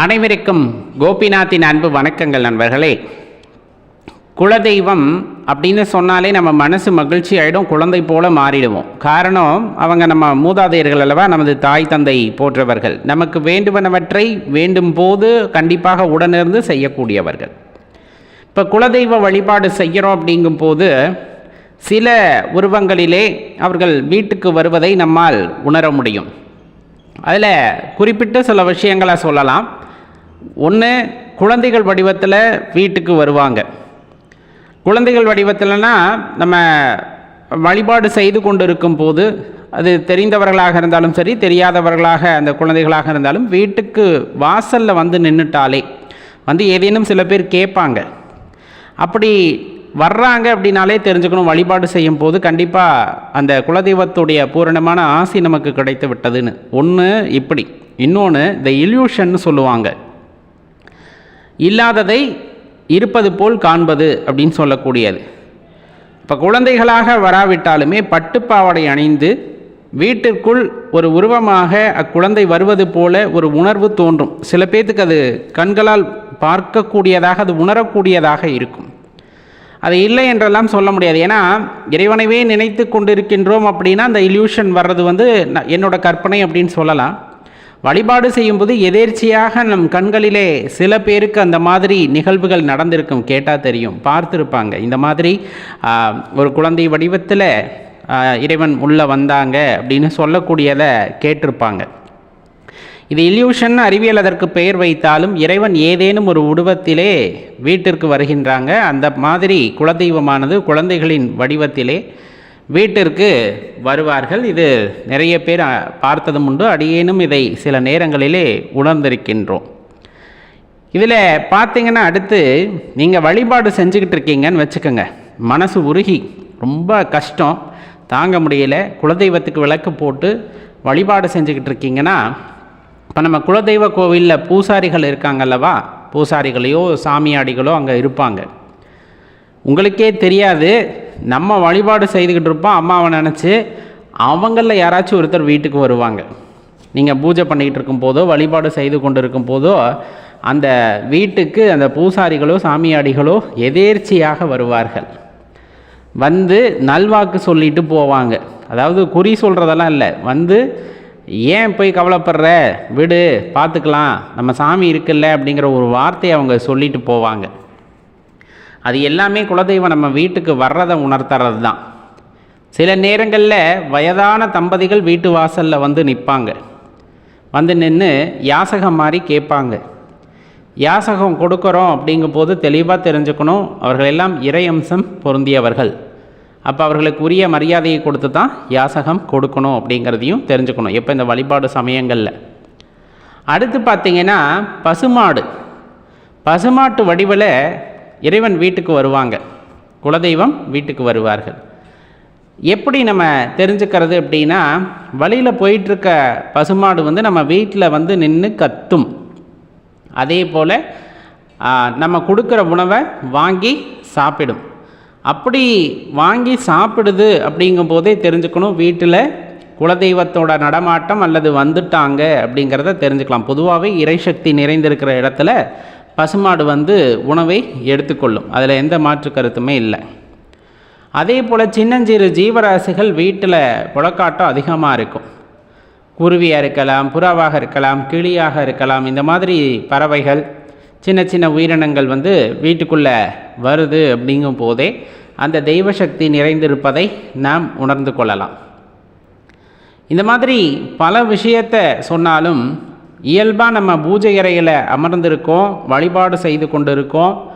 அனைவருக்கும் கோபிநாத்தின் அன்பு வணக்கங்கள் நண்பர்களே. குலதெய்வம் அப்படின்னு சொன்னாலே நம்ம மனசு மகிழ்ச்சி ஆகிடும் குழந்தை போல மாறிடுவோம். காரணம் அவங்க நம்ம மூதாதையர்கள் அல்லவா நமது தாய் தந்தை போன்றவர்கள் நமக்கு வேண்டுவனவற்றை வேண்டும் போது கண்டிப்பாக உடனிருந்து செய்யக்கூடியவர்கள். இப்போ குலதெய்வ வழிபாடு செய்கிறோம் அப்படிங்கும்போது சில உருவங்களிலே அவர்கள் வீட்டுக்கு வருவதை நம்மால் உணர முடியும். அதில் குறிப்பிட்ட சில விஷயங்களை சொல்லலாம். ஒன்று குழந்தைகள் வடிவத்தில் வீட்டுக்கு வருவாங்க. குழந்தைகள் வடிவத்தில்னா நம்ம வழிபாடு செய்து கொண்டிருக்கும் போது அது தெரிந்தவர்களாக இருந்தாலும் சரி தெரியாதவர்களாக அந்த குழந்தைகளாக இருந்தாலும் வீட்டுக்கு வாசலில் வந்து நின்றுட்டாலே வந்து ஏதேனும் சில பேர் கேட்பாங்க. அப்படி வர்றாங்க அப்படின்னாலே தெரிஞ்சுக்கணும் வழிபாடு செய்யும் போது கண்டிப்பாக அந்த குலதெய்வத்துடைய பூரணமான ஆசி நமக்கு கிடைத்து விட்டதுன்னு. ஒன்று இப்படி. இன்னொன்று இந்த இல்யூஷன்னு சொல்லுவாங்க. இல்லாததை இருப்பது போல் காண்பது அப்படின்னு சொல்லக்கூடியது. இப்போ குழந்தைகளாக வராவிட்டாலுமே பட்டுப்பாவடை அணிந்து வீட்டிற்குள் ஒரு உருவமாக அக்குழந்தை வருவது போல ஒரு உணர்வு தோன்றும். சில பேர்த்துக்கு அது கண்களால் பார்க்கக்கூடியதாக அது உணரக்கூடியதாக இருக்கும். அது இல்லை என்றெல்லாம் சொல்ல முடியாது. ஏன்னா இறைவனைவே நினைத்து கொண்டிருக்கின்றோம் அப்படின்னா அந்த இல்யூஷன் வர்றது வந்து ந- என்னோட கற்பனை அப்படின்னு சொல்லலாம். வழிபாடு செய்யும்போது எதேர்ச்சியாக நம் கண்களிலே சில பேருக்கு அந்த மாதிரி நிகழ்வுகள் நடந்திருக்கும் கேட்டால் தெரியும். பார்த்துருப்பாங்க. இந்த மாதிரி ஒரு குழந்தை வடிவத்தில் இறைவன் உள்ளே வந்தாங்க அப்படின்னு சொல்லக்கூடியதை கேட்டிருப்பாங்க. இது இல்யூஷன் அறிவியல் அதற்கு பெயர் வைத்தாலும் இறைவன் ஏதேனும் ஒரு உருவத்திலே வீட்டிற்கு வருகின்றாங்க. அந்த மாதிரி குலதெய்வமானது குழந்தைகளின் வடிவத்திலே வீட்டிற்கு வருவார்கள். இது நிறைய பேர் பார்த்ததும் உண்டு. அடியேனும் இதை சில நேரங்களிலே உணர்ந்திருக்கின்றோம். இதில் பார்த்தீங்கன்னா அடுத்து நீங்கள் வழிபாடு செஞ்சுக்கிட்டு இருக்கீங்கன்னு வச்சுக்கோங்க. மனசு உருகி ரொம்ப கஷ்டம் தாங்க முடியல குலதெய்வத்துக்கு விளக்கு போட்டு வழிபாடு செஞ்சுக்கிட்டு இருக்கீங்கன்னா இப்போ நம்ம குலதெய்வ கோவிலில் பூசாரிகள் இருக்காங்கல்லவா பூசாரிகளையோ சாமியாடிகளோ அங்கே இருப்பாங்க. உங்களுக்கே தெரியாது நம்ம வழிபாடு செய்துக்கிட்டு இருப்போம் அம்மாவை நினச்சி அவங்களில் யாராச்சும் ஒருத்தர் வீட்டுக்கு வருவாங்க. நீங்கள் பூஜை பண்ணிக்கிட்டு இருக்கும் போதோ வழிபாடு செய்து கொண்டு இருக்கும் போதோ அந்த வீட்டுக்கு அந்த பூசாரிகளோ சாமியாடிகளோ எதேர்ச்சியாக வருவார்கள். வந்து நல்வாக்கு சொல்லிட்டு போவாங்க. அதாவது குறி சொல்கிறதெல்லாம் இல்லை. வந்து ஏன் போய் கவலைப்படுற? விடு பார்த்துக்கலாம் நம்ம சாமி இருக்குல்ல? அப்படிங்கிற ஒரு வார்த்தையை அவங்க சொல்லிட்டு போவாங்க. அது எல்லாமே குலதெய்வம் நம்ம வீட்டுக்கு வர்றதை உணர்த்துறது தான் சில நேரங்களில் வயதான தம்பதிகள் வீட்டு வாசலில் வந்து நிற்பாங்க வந்து நின்று யாசகம் மாதிரி கேட்பாங்க. யாசகம் கொடுக்குறோம் அப்படிங்கும்போது தெளிவாக தெரிஞ்சுக்கணும். அவர்கள் எல்லாம் இறையம்சம் பொருந்தியவர்கள். அப்போ அவர்களுக்கு உரிய மரியாதையை கொடுத்து தான் யாசகம் கொடுக்கணும் அப்படிங்கிறதையும் தெரிஞ்சுக்கணும். எப்போ இந்த வழிபாடு சமயங்களில். அடுத்து பார்த்திங்கன்னா பசுமாடு. பசுமாட்டு வடிவில் இறைவன் வீட்டுக்கு வருவாங்க. குலதெய்வம் வீட்டுக்கு வருவார்கள். எப்படி நம்ம தெரிஞ்சுக்கிறது அப்படின்னா வழியில் போயிட்டுருக்க பசுமாடு வந்து நம்ம வீட்டில் வந்து நின்று கத்தும். அதே போல் நம்ம கொடுக்குற உணவை வாங்கி சாப்பிடும். அப்படி வாங்கி சாப்பிடுது அப்படிங்கும் போதே தெரிஞ்சுக்கணும் வீட்டில் குலதெய்வத்தோட நடமாட்டம் அல்லது வந்துட்டாங்க அப்படிங்கிறத தெரிஞ்சுக்கலாம். பொதுவாகவே இறைசக்தி நிறைந்திருக்கிற இடத்துல பசுமாடு வந்து உணவை எடுத்துக்கொள்ளும். அதில் எந்த மாற்று கருத்துமே இல்லை. அதே போல் சின்னஞ்சிறு ஜீவராசிகள் வீட்டில் புழக்காட்டம் அதிகமாக இருக்கும். குருவியாக இருக்கலாம் புறாவாக இருக்கலாம் கிளியாக இருக்கலாம் இந்த மாதிரி பறவைகள் சின்ன சின்ன உயிரினங்கள் வந்து வீட்டுக்குள்ளே வருது அப்படிங்கும் போதே அந்த தெய்வ சக்தி நிறைந்திருப்பதை நாம் உணர்ந்து கொள்ளலாம். இந்த மாதிரி பல விஷயத்தை சொன்னாலும் இயல்பாக நம்ம பூஜை அறையில் அமர்ந்திருக்கோம் வழிபாடு செய்து கொண்டு இருக்கோம்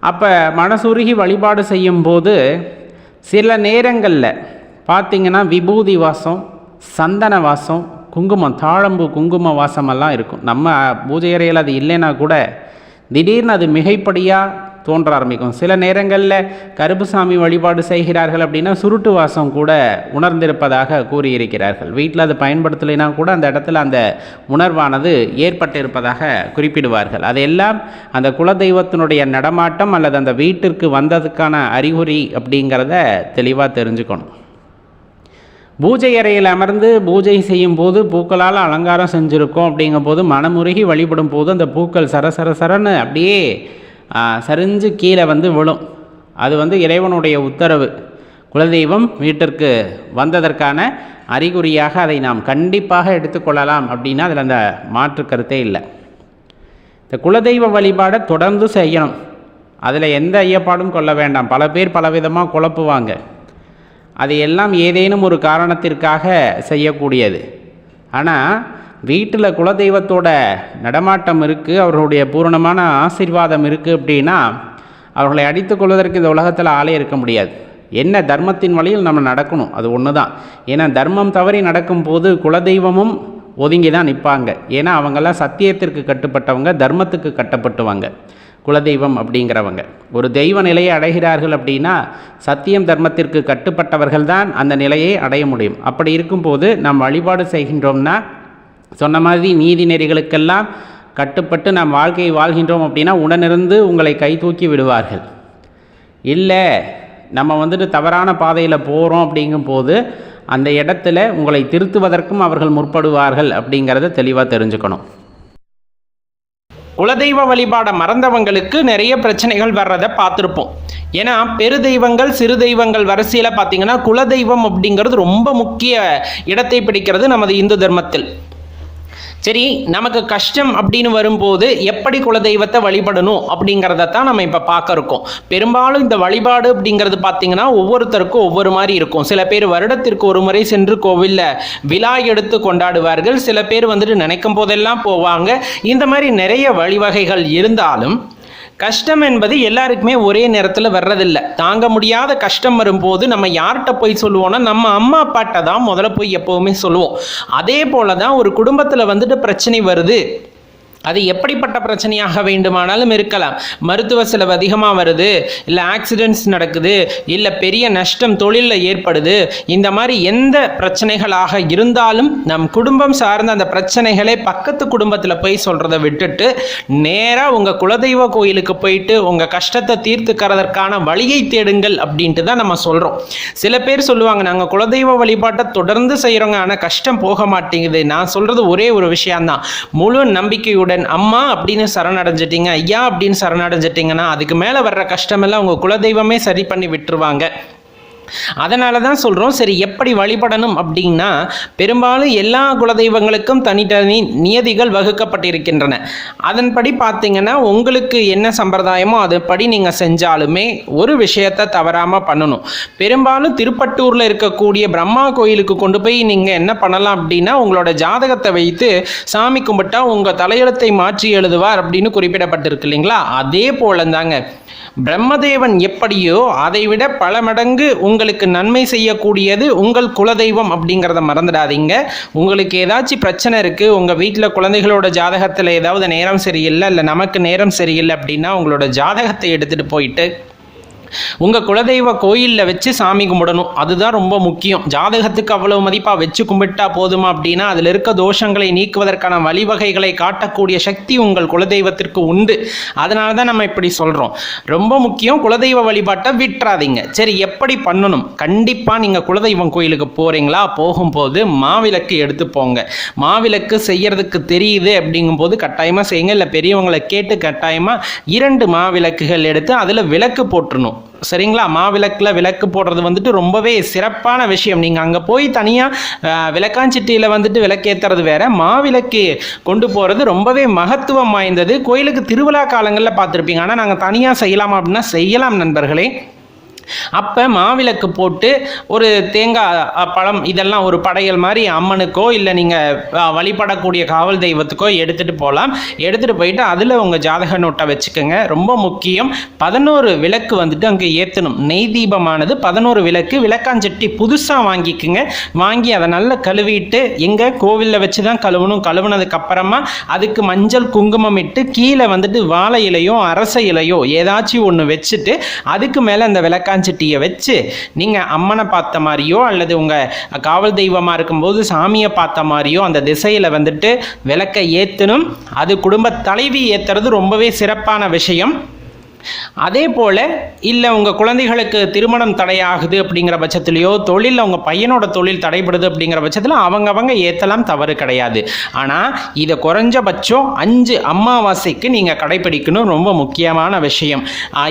அப்போ மனசுருகி வழிபாடு செய்யும்போது சில நேரங்களில் பார்த்திங்கன்னா விபூதி வாசம் சந்தன வாசம் குங்குமம் தாழம்பு குங்கும வாசமெல்லாம் இருக்கும். நம்ம பூஜை அறையில் அது இல்லைன்னா கூட திடீர்னு அது மிகைப்படியாக தோன்ற ஆரம்பிக்கும். சில நேரங்களில் கருப்புசாமி வழிபாடு செய்கிறார்கள் அப்படின்னா சுருட்டு வாசம் கூட உணர்ந்திருப்பதாக கூறியிருக்கிறார்கள். வீட்டில் அது பயன்படுத்தலைனா கூட அந்த இடத்துல அந்த உணர்வானது ஏற்பட்டிருப்பதாக குறிப்பிடுவார்கள். அதையெல்லாம் அந்த குலதெய்வத்தினுடைய நடமாட்டம் அல்லது அந்த வீட்டிற்கு வந்ததுக்கான அறிகுறி அப்படிங்கிறத தெளிவாக தெரிஞ்சுக்கணும். பூஜை அறையில் அமர்ந்து பூஜை செய்யும் போது பூக்களால் அலங்காரம் செஞ்சுருக்கோம் அப்படிங்கும்போது மனமுருகி வழிபடும் போது அந்த பூக்கள் சர சர சரன்னு அப்படியே சரிஞ்சு கீழே வந்து விழும். அது வந்து இறைவனுடைய உத்தரவு. குலதெய்வம் வீட்டிற்கு வந்ததற்கான அறிகுறியாக அதை நாம் கண்டிப்பாக எடுத்துக்கொள்ளலாம் அப்படின்னா அதில் அந்த மாற்று கருத்தே இல்லை. இந்த குலதெய்வ வழிபாடை தொடர்ந்து செய்யணும். அதில் எந்த ஐயப்பாடும் கொள்ள வேண்டாம். பல பேர் பலவிதமாக குழப்புவாங்க. அது எல்லாம் ஏதேனும் ஒரு காரணத்திற்காக செய்யக்கூடியது. ஆனால் வீட்டில் குலதெய்வத்தோட நடமாட்டம் இருக்குது அவர்களுடைய பூரணமான ஆசீர்வாதம் இருக்குது அப்படின்னா அவர்களை அடித்துக் கொள்வதற்கு இந்த உலகத்தில் ஆளே இருக்க முடியாது. என்ன தர்மத்தின் வழியில் நம்ம நடக்கணும்? அது ஒன்று தான் ஏன்னா தர்மம் தவறி நடக்கும்போது குலதெய்வமும் ஒதுங்கி தான் நிற்பாங்க. ஏன்னா அவங்கெல்லாம் சத்தியத்திற்கு கட்டுப்பட்டவங்க தர்மத்துக்கு கட்டப்பட்டுவாங்க குலதெய்வம் அப்படிங்கிறவங்க. ஒரு தெய்வ நிலையை அடைகிறார்கள் அப்படின்னா சத்தியம் தர்மத்திற்கு கட்டுப்பட்டவர்கள் தான் அந்த நிலையை அடைய முடியும். அப்படி இருக்கும்போது நாம் வழிபாடு செய்கின்றோம்னா சொன்ன மாதிரி நீதி நெறிகளுக்கெல்லாம் கட்டுப்பட்டு நாம் வாழ்க்கையை வாழ்கின்றோம் அப்படின்னா உடனிருந்து உங்களை கை தூக்கி விடுவார்கள். இல்லை நம்ம வந்துட்டு தவறான பாதையில் போகிறோம் அப்படிங்கும்போது அந்த இடத்துல உங்களை திருத்துவதற்கும் அவர்கள் முற்படுவார்கள் அப்படிங்கிறத தெளிவாக தெரிஞ்சுக்கணும். குலதெய்வ வழிபாடை மறந்தவங்களுக்கு நிறைய பிரச்சனைகள் வர்றதை பார்த்துருப்போம். ஏன்னா பெரு தெய்வங்கள் சிறு தெய்வங்கள் வரிசையில் பார்த்தீங்கன்னா குலதெய்வம் அப்படிங்கிறது ரொம்ப முக்கிய இடத்தை பிடிக்கிறது நமது இந்து தர்மத்தில். சரி நமக்கு கஷ்டம் அப்படின்னு வரும்போது எப்படி குலதெய்வத்தை வழிபடணும் அப்படிங்கிறத தான் நம்ம இப்போ பார்க்க இருக்கோம். பெரும்பாலும் இந்த வழிபாடு அப்படிங்கிறது பார்த்தீங்கன்னா ஒவ்வொருத்தருக்கும் ஒவ்வொரு மாதிரி இருக்கும். சில பேர் வருடத்திற்கு ஒரு முறை சென்று கோவிலில் விழா எடுத்து கொண்டாடுவார்கள். சில பேர் வந்துட்டு நினைக்கும் போதெல்லாம் போவாங்க. இந்த மாதிரி நிறைய வழிவகைகள் இருந்தாலும் கஷ்டம் என்பது எல்லாருக்குமே ஒரே நேரத்தில் வர்றதில்லை. தாங்க முடியாத கஷ்டம் வரும்போது நம்ம யார்கிட்ட போய் சொல்லுவோம்னா நம்ம அம்மா அப்பாட்ட தான் முதல்ல போய் எப்போவுமே சொல்லுவோம். அதே போல தான் ஒரு குடும்பத்தில் வந்துட்டு பிரச்சனை வருது. அது எப்படிப்பட்ட பிரச்சனையாக வேண்டுமானாலும் இருக்கலாம். மருத்துவ செலவு அதிகமாக வருது இல்லை ஆக்சிடென்ட்ஸ் நடக்குது இல்லை பெரிய நஷ்டம் தொழிலில் ஏற்படுது இந்த மாதிரி எந்த பிரச்சனைகளாக இருந்தாலும் நம் குடும்பம் சார்ந்த அந்த பிரச்சனைகளை பக்கத்து குடும்பத்தில் போய் சொல்கிறத விட்டுட்டு நேராக உங்கள் குலதெய்வ கோயிலுக்கு போயிட்டு உங்கள் கஷ்டத்தை தீர்த்துக்கிறதற்கான வழியை தேடுங்கள் அப்படின்ட்டு தான் நம்ம சொல்கிறோம் சில பேர் சொல்லுவாங்க நாங்கள் குலதெய்வ வழிபாட்டை தொடர்ந்து செய்கிறோங்க ஆனால் கஷ்டம் போக மாட்டேங்குது. நான் சொல்கிறது ஒரே ஒரு விஷயம்தான். முழு நம்பிக்கையுடன் அம்மா அப்படின்னு சரணடைஞ்சிட்டீங்க ஐயா அப்படின்னு சரணடைஞ்சிட்டிங்கன்னா அதுக்கு மேலே வர்ற கஷ்டமெல்லாம் உங்கள் குலதெய்வமே சரி பண்ணி விட்டுருவாங்க. அதனால தான் சொல்கிறோம் சரி எப்படி வழிபடணும் அப்படின்னா பெரும்பாலும் எல்லா குலதெய்வங்களுக்கும் தனித்தனி நியதிகள் வகுக்கப்பட்டிருக்கின்றன. அதன்படி பார்த்தீங்கன்னா உங்களுக்கு என்ன சம்பிரதாயமோ அதுபடி நீங்கள் செஞ்சாலுமே ஒரு விஷயத்தை தவறாமல் பண்ணணும். பெரும்பாலும் திருப்பட்டூரில் இருக்கக்கூடிய பிரம்மா கோயிலுக்கு கொண்டு போய் நீங்கள் என்ன பண்ணலாம் அப்படின்னா உங்களோட ஜாதகத்தை வைத்து சாமி கும்பிட்டா உங்கள் தலையெழுத்தை மாற்றி எழுதுவார் அப்படின்னு குறிப்பிடப்பட்டிருக்கு இல்லைங்களா? அதே போலந்தாங்க. பிரம்மதேவன் எப்படியோ அதை விட பல மடங்கு உங்களுக்கு நன்மை செய்யக்கூடியது உங்கள் குலதெய்வம் அப்படிங்கிறத மறந்துடாதீங்க. உங்களுக்கு ஏதாச்சும் பிரச்சனை இருக்குது உங்கள் வீட்டில் குழந்தைகளோட ஜாதகத்தில் ஏதாவது நேரம் சரியில்லை இல்லை நமக்கு நேரம் சரியில்லை அப்படின்னா உங்களோட ஜாதகத்தை எடுத்துகிட்டு போயிட்டு உங்கள் குலதெய்வ கோயிலில் வச்சு சாமி கும்பிடணும். அதுதான் ரொம்ப முக்கியம். ஜாதகத்துக்கு அவ்வளவு மதிப்பாக வச்சு கும்பிட்டா போதுமா அப்படின்னா அதில் இருக்க தோஷங்களை நீக்குவதற்கான வழிவகைகளை காட்டக்கூடிய சக்தி உங்கள் குலதெய்வத்திற்கு உண்டு. அதனால தான் நம்ம இப்படி சொல்கிறோம் ரொம்ப முக்கியம் குலதெய்வ வழிபாட்டை விட்டுறாதீங்க. சரி எப்படி பண்ணணும்? கண்டிப்பாக நீங்கள் குலதெய்வம் கோயிலுக்கு போகிறீங்களா போகும்போது மாவிளக்கு எடுத்து போங்க. மாவிளக்கு செய்யறதுக்கு தெரியுது அப்படிங்கும்போது கட்டாயமாக செய்யுங்க. இல்லை பெரியவங்களை கேட்டு கட்டாயமாக இரண்டு மாவிளக்குகள் எடுத்து அதில் விளக்கு போட்டுறணும். சரிங்களா? மாவிளக்கில் விளக்கு போடுறது வந்துட்டு ரொம்பவே சிறப்பான விஷயம். நீங்கள் அங்கே போய் தனியாக விளக்காஞ்சிட்டியில் வந்துட்டு விளக்கேற்றுறது வேற. மாவிளக்கு கொண்டு போகிறது ரொம்பவே மகத்துவம் வாய்ந்தது. கோயிலுக்கு திருவிழா காலங்களில் பார்த்துருப்பீங்க. ஆனால் நாங்கள் தனியாக செய்யலாமா அப்படின்னா செய்யலாம் நண்பர்களே. அப்போ மாவிளக்கு போட்டு ஒரு தேங்காய் பழம் இதெல்லாம் ஒரு படையல் மாதிரி அம்மனுக்கோ இல்லை நீங்கள் வழிபடக்கூடிய காவல் தெய்வத்துக்கோ எடுத்துகிட்டு போகலாம் எடுத்துகிட்டு போயிட்டு அதில் உங்கள் ஜாதக நோட்டை வச்சுக்கோங்க. ரொம்ப முக்கியம். பதினோரு விளக்கு வந்துட்டு அங்கே ஏற்றணும் நெய் தீபமானது பதினோரு விளக்கு. விளக்காஞ்சட்டி புதுசாக வாங்கிக்குங்க. வாங்கி அதை நல்லா கழுவிட்டு எங்கே கோவிலில் வச்சு தான் கழுவணும். கழுவுனதுக்கு அப்புறமா அதுக்கு மஞ்சள் குங்குமம் இட்டு கீழே வந்துட்டு வாழை இலையோ அரச இலையோ ஏதாச்சும் ஒன்று வச்சுட்டு அதுக்கு மேலே அந்த வேளாஞ்சட்டியை வச்சு நீங்கள் அம்மனை பார்த்த மாதிரியோ அல்லது உங்கள் காவல் தெய்வமாக இருக்கும்போது சாமியை பார்த்த மாதிரியோ அந்த திசையில் வந்துட்டு விளக்கை ஏற்றணும் அது குடும்ப தலைவி ஏற்றுறது ரொம்பவே சிறப்பான விஷயம். அதே போல் இல்லை உங்கள் குழந்தைகளுக்கு திருமணம் தடையாகுது அப்படிங்கிற பட்சத்துலையோ தொழில் உங்கள் பையனோட தொழில் தடைபடுது அப்படிங்கிற பட்சத்தில் அவங்கவங்க ஏற்றலாம் தவறு கிடையாது. ஆனால் இதை குறைஞ்சபட்சம் அஞ்சு அமாவாசைக்கு நீங்கள் கடைப்பிடிக்கணும் ரொம்ப முக்கியமான விஷயம்.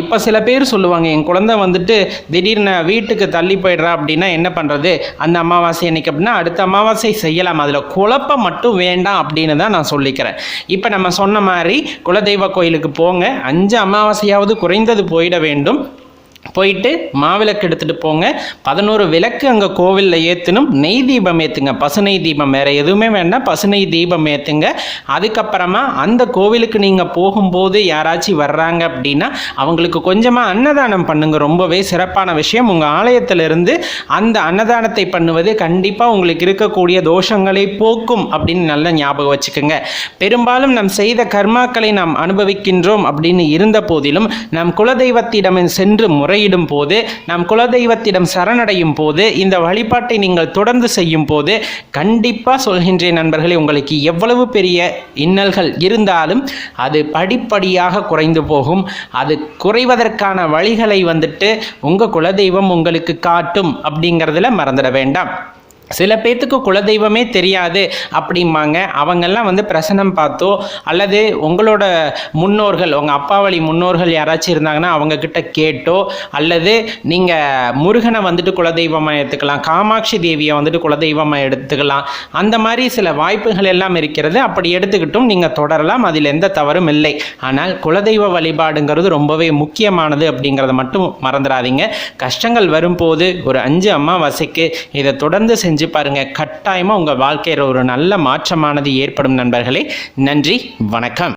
இப்போ சில பேர் சொல்லுவாங்க என் குழந்தை வந்துட்டு திடீர்னு வீட்டுக்கு தள்ளி போயிடுறா அப்படின்னா என்ன பண்ணுறது அந்த அமாவாசை அன்னைக்கு அப்படின்னா அடுத்த அமாவாசை செய்யலாம். அதில் குழப்பம் மட்டும் வேண்டாம் அப்படின்னு தான் நான் சொல்லிக்கிறேன். இப்போ நம்ம சொன்ன மாதிரி குலதெய்வ கோயிலுக்கு போங்க. அஞ்சு அமாவாசையாக அமாவாசையாவது குறைந்தது போயிட வேண்டும். போயிட்டு மாவிளக்கு எடுத்துகிட்டு போங்க. பதினோரு விளக்கு அங்கே கோவிலில் ஏற்றணும் நெய் தீபம் ஏற்றுங்க பசுனை தீபம் வேறு எதுவுமே வேண்டாம். பசுனை தீபம் ஏற்றுங்க அதுக்கப்புறமா அந்த கோவிலுக்கு நீங்கள் போகும்போது யாராச்சும் வர்றாங்க அப்படின்னா அவங்களுக்கு கொஞ்சமாக அன்னதானம் பண்ணுங்க. ரொம்பவே சிறப்பான விஷயம். உங்கள் ஆலயத்திலிருந்து அந்த அன்னதானத்தை பண்ணுவது கண்டிப்பாக உங்களுக்கு இருக்கக்கூடிய தோஷங்களை போக்கும் அப்படின்னு நல்லா ஞாபகம் வச்சுக்கோங்க. பெரும்பாலும் நம் செய்த கர்மாக்களை நாம் அனுபவிக்கின்றோம் அப்படின்னு இருந்த போதிலும் நம் குலதெய்வத்திடம் சென்று முறையிடும் போது நம் குலதெய்வத்திடம் சரணடையும் போது இந்த வழிபாட்டை நீங்கள் தொடர்ந்து செய்யும் போது கண்டிப்பாக சொல்கின்றேன் நண்பர்களே உங்களுக்கு எவ்வளவு பெரிய இன்னல்கள் இருந்தாலும் அது படிப்படியாக குறைந்து போகும். அது குறைவதற்கான வழிகளை வந்துட்டு உங்கள் குலதெய்வம் உங்களுக்கு காட்டும் அப்படிங்கிறதுல மறந்துட வேண்டாம். சில பேர்த்துக்கு குலதெய்வமே தெரியாது அப்படிம்பாங்க. அவங்கெல்லாம் வந்து பிரசனம் பார்த்தோ அல்லது உங்களோட முன்னோர்கள் உங்கள் அப்பா வழி முன்னோர்கள் யாராச்சும் இருந்தாங்கன்னா அவங்கக்கிட்ட கேட்டோ அல்லது நீங்கள் முருகனை வந்துட்டு குலதெய்வமாக எடுத்துக்கலாம் காமாட்சி தேவியை வந்துட்டு குலதெய்வமாக எடுத்துக்கலாம் அந்த மாதிரி சில வாய்ப்புகள் எல்லாம் இருக்கிறது. அப்படி எடுத்துக்கிட்டும் நீங்கள் தொடரலாம் அதில் எந்த தவறும் இல்லை. ஆனால் குலதெய்வ வழிபாடுங்கிறது ரொம்பவே முக்கியமானது அப்படிங்கிறத மட்டும் மறந்துடாதீங்க. கஷ்டங்கள் வரும்போது ஒரு அஞ்சு அமாவாசைக்கு இதை தொடர்ந்து செஞ்சு பாருங்க. கட்டாயமாக உங்கள் வாழ்க்கையில் ஒரு நல்ல மாற்றமானது ஏற்படும் நண்பர்களே. நன்றி வணக்கம்.